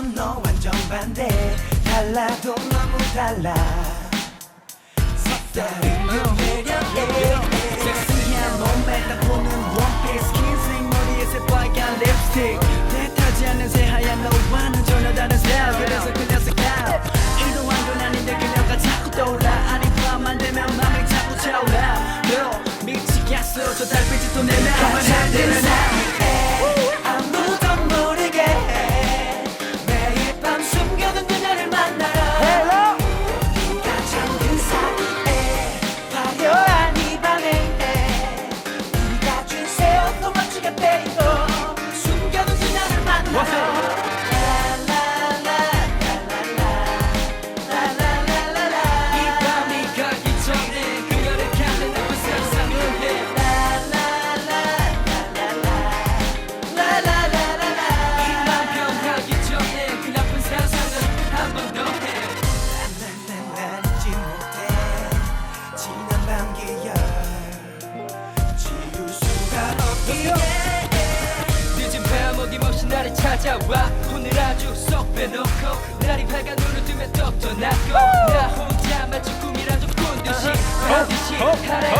no 완전 반대. 달라도 너무 달라. 색다른 그 매력에 섹시한 몸에 딱 보는 원피스 긴색 머리에 새빨간 립스틱 뜻하지 않는 새하얀 너와는 전혀 다른 스타일 그래서 그녀 스타일 이도 완전 아닌데 그녀가 자꾸 떠올라. 아니 밤안 되면 맘이 자꾸 차올라. 미치겠어. 저 달빛이 또내 마음을 흔들어 찾아와. 오늘 아주 쏙 빼놓고 날이 밝아 눈을 뜨면 또 떠나고. 나 혼자 마치 꿈이라도 꾼 듯이 반드시 하라